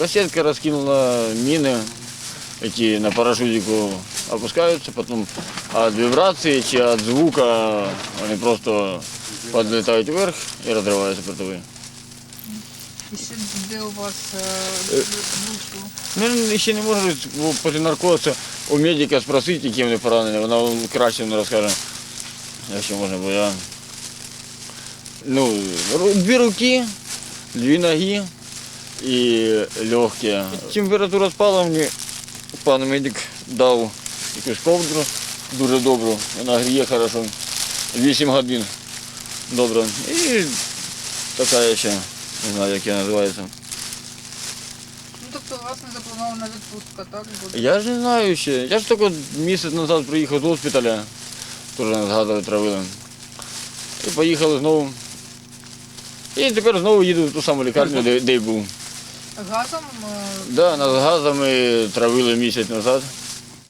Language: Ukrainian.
Розсідка розкинула міни, які на парашутику опускаються, потім від вібрації чи від звука вони просто підлітають вверх і розриваються портові. І ще де у вас е, Е. вийшло? Ну, ще не можу бо після наркозу у медика спросити, яким вони поранені, вона краще не розкаже, якщо можна, бо я. Ну, дві руки, дві ноги і легкі. Температура спала мені, пан медик дав якусь ковдру дуже добру, вона гріє хорошо, 8 годин добре. І така ще, не знаю, як вона називається. Ну тобто у вас не запланована відпустка, так буде? Я ж не знаю ще. Я ж тільки місяць назад приїхав з госпіталя, теж нас газові травили. І поїхали знову. І тепер знову їду в ту саму лікарню, де, де й був. Газом Так, Да, нас газами травили місяць назад.